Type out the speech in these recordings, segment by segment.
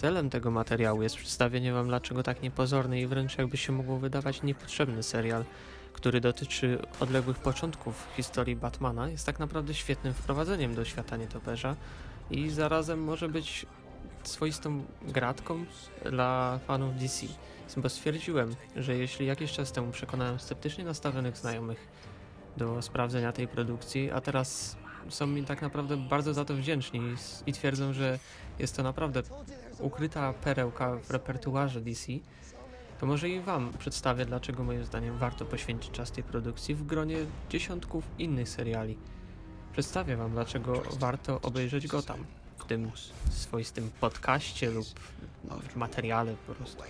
Celem tego materiału jest przedstawienie wam dlaczego tak niepozorny i wręcz jakby się mogło wydawać niepotrzebny serial, który dotyczy odległych początków historii Batmana, jest tak naprawdę świetnym wprowadzeniem do świata nietoperza i zarazem może być swoistą gratką dla fanów DC. Bo stwierdziłem, że jeśli jakiś czas temu przekonałem sceptycznie nastawionych znajomych do sprawdzenia tej produkcji, a teraz są mi tak naprawdę bardzo za to wdzięczni i, twierdzą, że jest to naprawdę ukryta perełka w repertuarze DC, to może i Wam przedstawię, dlaczego moim zdaniem warto poświęcić czas tej produkcji w gronie dziesiątków innych seriali. Przedstawię Wam, dlaczego warto obejrzeć go tam, w tym swoistym podcaście lub materiale po prostu.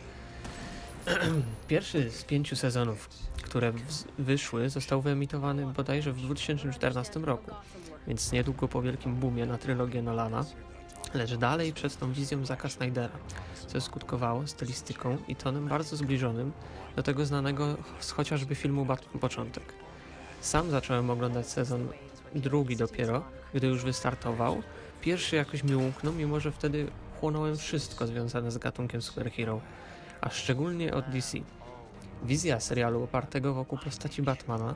Pierwszy z pięciu sezonów, które wyszły, został wyemitowany bodajże w 2014 roku, więc niedługo po wielkim boomie na trylogię Nolana, lecz dalej przed tą wizją Zacka Snydera, co skutkowało stylistyką i tonem bardzo zbliżonym do tego znanego z chociażby filmu Batman Początek. Sam zacząłem oglądać sezon drugi dopiero, gdy już wystartował. Pierwszy jakoś mi umknął, mimo że wtedy chłonąłem wszystko związane z gatunkiem superhero, a szczególnie od DC. Wizja serialu opartego wokół postaci Batmana,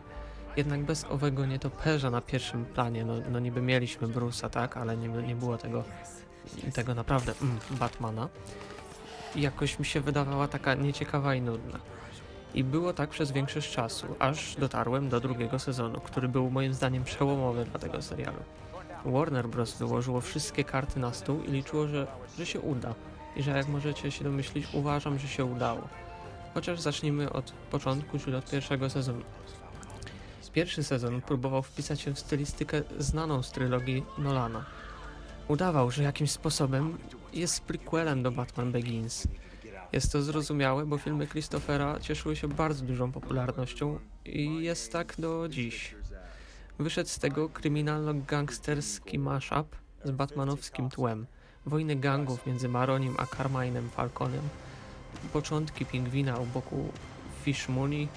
jednak bez owego nietoperza na pierwszym planie. No, no niby mieliśmy Bruce'a, tak, ale nie, nie było tego, tego naprawdę mm, Batmana. Jakoś mi się wydawała taka nieciekawa i nudna. I było tak przez większość czasu, aż dotarłem do drugiego sezonu, który był moim zdaniem przełomowy dla tego serialu. Warner Bros. wyłożyło wszystkie karty na stół i liczyło, że, że się uda. I że jak możecie się domyślić, uważam, że się udało. Chociaż zacznijmy od początku, czyli od pierwszego sezonu. Pierwszy sezon próbował wpisać się w stylistykę znaną z trylogii Nolana. Udawał, że jakimś sposobem jest prequelem do Batman Begins. Jest to zrozumiałe, bo filmy Christophera cieszyły się bardzo dużą popularnością i jest tak do dziś. Wyszedł z tego kryminalno-gangsterski mashup z batmanowskim tłem. Wojny gangów między Maronim a Carmine'em Falconem. Początki pingwina u boku Fish Mooney,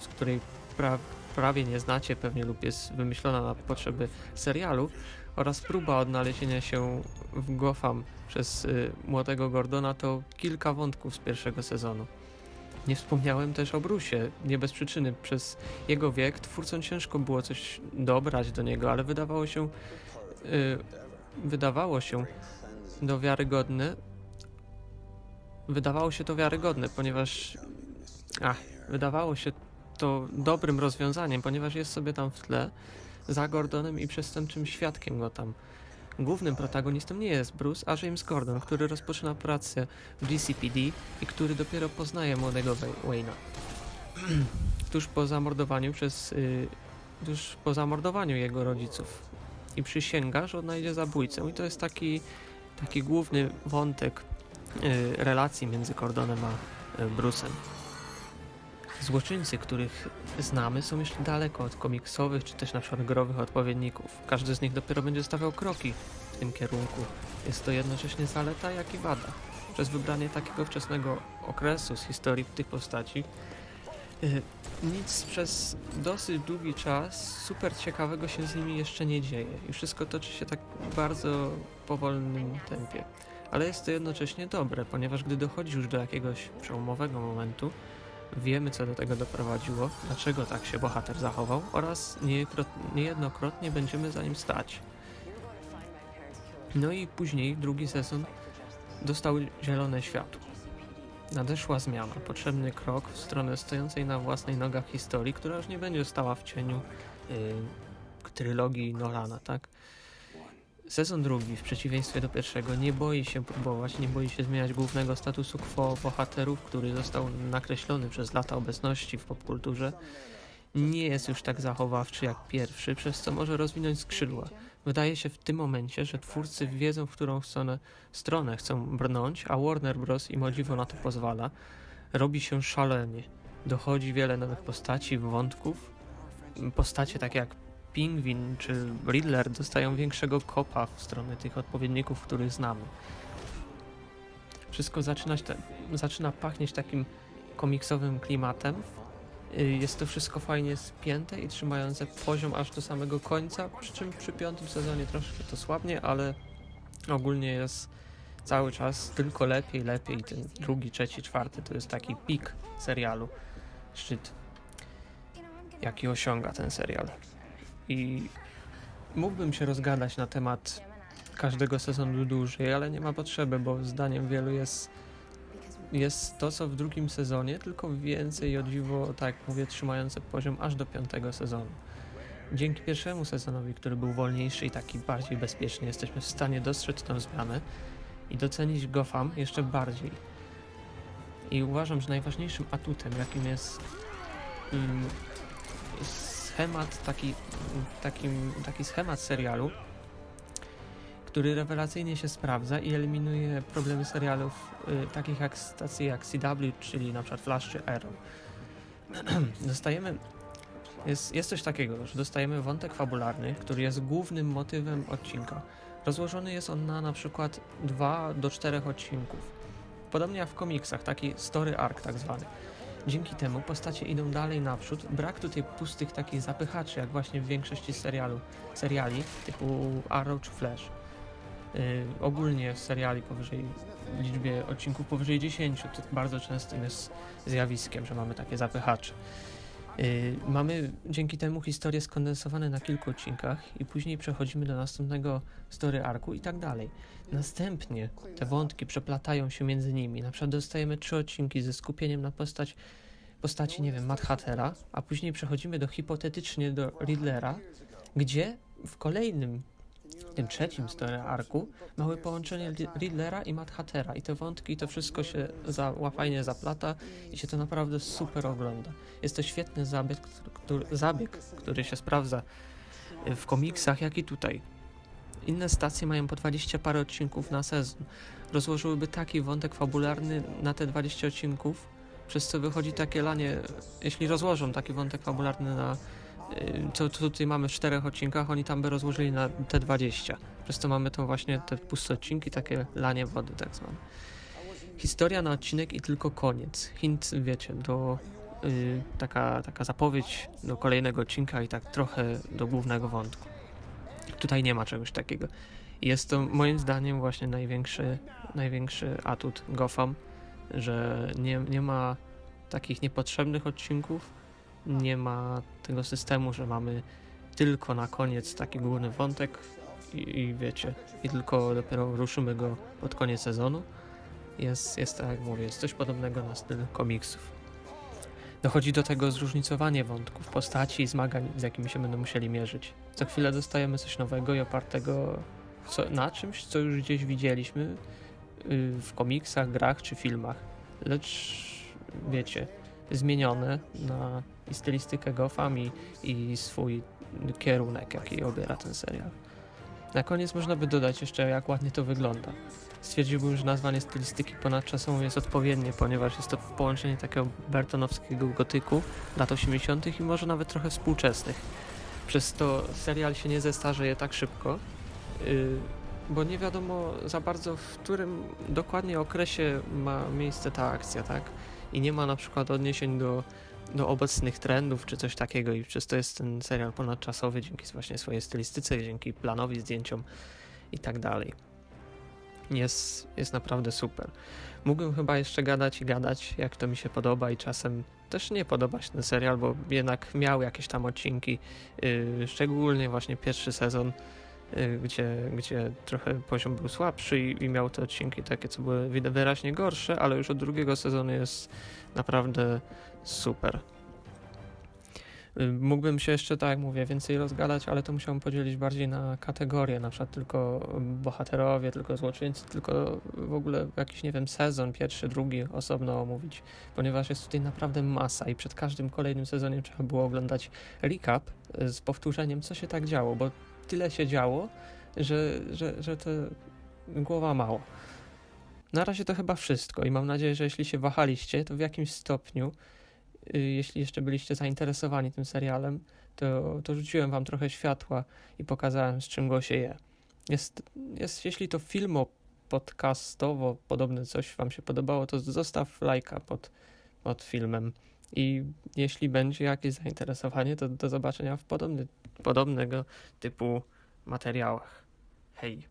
z której pra prawie nie znacie pewnie lub jest wymyślona na potrzeby serialu oraz próba odnalezienia się w Gotham przez y, młodego Gordona to kilka wątków z pierwszego sezonu. Nie wspomniałem też o Brusie, nie bez przyczyny. Przez jego wiek twórcom ciężko było coś dobrać do niego, ale wydawało się y, wydawało się do wiarygodne wydawało się to wiarygodne, ponieważ ach, wydawało się to dobrym rozwiązaniem, ponieważ jest sobie tam w tle za Gordonem i przestępczym świadkiem go tam. Głównym protagonistą nie jest Bruce, a James Gordon, który rozpoczyna pracę w DCPD i który dopiero poznaje młodego Way- Wayne'a. tuż po zamordowaniu przez... Y, tuż po zamordowaniu jego rodziców. I przysięga, że odnajdzie zabójcę. I to jest taki, taki główny wątek y, relacji między Gordonem a y, Bruce'em. Złoczyńcy, których znamy, są jeszcze daleko od komiksowych czy też na przykład growych odpowiedników. Każdy z nich dopiero będzie stawiał kroki w tym kierunku. Jest to jednocześnie zaleta, jak i wada. Przez wybranie takiego wczesnego okresu z historii tych postaci yy, nic przez dosyć długi czas super ciekawego się z nimi jeszcze nie dzieje i wszystko toczy się tak bardzo powolnym tempie. Ale jest to jednocześnie dobre, ponieważ gdy dochodzi już do jakiegoś przełomowego momentu, Wiemy, co do tego doprowadziło, dlaczego tak się bohater zachował oraz niejednokrotnie, będziemy za nim stać. No i później, drugi sezon, dostał zielone światło. Nadeszła zmiana, potrzebny krok w stronę stojącej na własnej nogach historii, która już nie będzie stała w cieniu yy, trylogii Nolana, tak? Sezon drugi, w przeciwieństwie do pierwszego, nie boi się próbować, nie boi się zmieniać głównego statusu quo bohaterów, który został nakreślony przez lata obecności w popkulturze. Nie jest już tak zachowawczy jak pierwszy, przez co może rozwinąć skrzydła. Wydaje się w tym momencie, że twórcy wiedzą, w którą stronę, stronę chcą brnąć, a Warner Bros. im o na to pozwala. Robi się szalenie. Dochodzi wiele nowych postaci, wątków. Postacie takie jak Pingwin czy Riddler dostają większego kopa w stronę tych odpowiedników, których znamy. Wszystko zaczyna, zaczyna pachnieć takim komiksowym klimatem. Y, Jest to wszystko fajnie spięte i trzymające poziom aż do samego końca, przy czym przy piątym sezonie troszkę to słabnie, ale ogólnie jest cały czas tylko lepiej, lepiej. Ten drugi, trzeci, czwarty to jest taki pik serialu, szczyt, jaki osiąga ten serial. I mógłbym się rozgadać na temat każdego sezonu dłużej, ale nie ma potrzeby, bo zdaniem wielu jest, jest to, co w drugim sezonie, tylko więcej o dziwo, tak jak mówię, trzymające poziom aż do piątego sezonu. Dzięki pierwszemu sezonowi, który był wolniejszy i taki bardziej bezpieczny, jesteśmy w stanie dostrzec tę zmianę i docenić Gotham jeszcze bardziej. I uważam, że najważniejszym atutem, jakim jest mm, schemat, taki, takim, taki schemat serialu, który rewelacyjnie się sprawdza i eliminuje problemy serialów y, takich jak stacje jak CW, czyli na przykład Flash czy Arrow. Dostajemy jest, jest coś takiego, że dostajemy wątek fabularny, który jest głównym motywem odcinka. Rozłożony jest on na na przykład 2 do 4 odcinków. Podobnie jak w komiksach, taki story arc tak zwany. Dzięki temu postacie idą dalej naprzód, brak tutaj pustych takich zapychaczy, jak właśnie w większości serialu, seriali typu Arrow czy Flash. Yy, ogólnie seriali powyżej w liczbie odcinków powyżej 10 to bardzo częstym jest zjawiskiem, że mamy takie zapychacze. Yy, mamy dzięki temu historie skondensowane na kilku odcinkach i później przechodzimy do następnego story arku i tak dalej. Następnie te wątki przeplatają się między nimi. Na przykład dostajemy trzy odcinki ze skupieniem na postać, postaci, nie wiem, Mad Hattera, a później przechodzimy do hipotetycznie do Riddlera, gdzie w kolejnym, tym trzecim story arku mamy połączenie Ri- Riddlera i Mad Hattera i te wątki, to wszystko się za, fajnie zaplata i się to naprawdę super ogląda. Jest to świetny zabieg, który, zabieg, który się sprawdza w komiksach, jak i tutaj. Inne stacje mają po 20 parę odcinków na sezon. Rozłożyłyby taki wątek fabularny na te 20 odcinków, przez co wychodzi takie lanie, jeśli rozłożą taki wątek fabularny na y, co tutaj mamy w czterech odcinkach, oni tam by rozłożyli na te 20. Przez co mamy to właśnie te puste odcinki, takie lanie wody tak zwane. Historia na odcinek i tylko koniec. Hint, wiecie, do y, taka, taka zapowiedź do kolejnego odcinka i tak trochę do głównego wątku. Tutaj nie ma czegoś takiego. Jest to moim zdaniem właśnie największy, największy atut Gotham, że nie, nie ma takich niepotrzebnych odcinków, nie ma tego systemu, że mamy tylko na koniec taki główny wątek i, i wiecie, i tylko dopiero ruszymy go pod koniec sezonu. Jest, jest tak jak mówię, jest coś podobnego na styl komiksów. Dochodzi do tego zróżnicowanie wątków, postaci i zmagań, z jakimi się będą musieli mierzyć. Co chwilę dostajemy coś nowego i opartego co, na czymś, co już gdzieś widzieliśmy yy, w komiksach, grach czy filmach. Lecz wiecie, zmienione na i stylistykę Gotham i, i swój kierunek, jaki obiera ten serial. Na koniec można by dodać jeszcze, jak ładnie to wygląda. Stwierdziłbym, że nazwanie stylistyki ponadczasową jest odpowiednie, ponieważ jest to połączenie takiego bertonowskiego gotyku lat 80. i może nawet trochę współczesnych. Przez to serial się nie zestarzeje tak szybko, yy, bo nie wiadomo za bardzo, w którym dokładnie okresie ma miejsce ta akcja, tak? I nie ma na przykład odniesień do, do obecnych trendów czy coś takiego i przez to jest ten serial ponadczasowy dzięki właśnie swojej stylistyce, dzięki planowi, zdjęciom i tak dalej jest, jest naprawdę super. Mógłbym chyba jeszcze gadać i gadać, jak to mi się podoba i czasem też nie podoba się ten serial, bo jednak miał jakieś tam odcinki, yy, szczególnie właśnie pierwszy sezon, gdzie, gdzie trochę poziom był słabszy i, i miał te odcinki takie, co były wyraźnie gorsze, ale już od drugiego sezonu jest naprawdę super. Y, Mógłbym się jeszcze, tak jak mówię, więcej rozgadać, ale to musiałbym podzielić bardziej na kategorie, na przykład tylko bohaterowie, tylko złoczyńcy, tylko w ogóle jakiś, nie wiem, sezon, pierwszy, drugi osobno omówić, ponieważ jest tutaj naprawdę masa i przed każdym kolejnym sezonem trzeba było oglądać recap y, z powtórzeniem, co się tak działo, bo tyle się działo, że, że, że to głowa mało. Na razie to chyba wszystko i mam nadzieję, że jeśli się wahaliście, to w jakimś stopniu y, jeśli jeszcze byliście zainteresowani tym serialem, to, to rzuciłem wam trochę światła i pokazałem, z czym go się je. Jest, jest, jeśli to filmo podcastowo podobne coś wam się podobało, to zostaw lajka pod, pod filmem. I jeśli będzie jakieś zainteresowanie, to do zobaczenia w podobny, podobnego typu materiałach. Hej!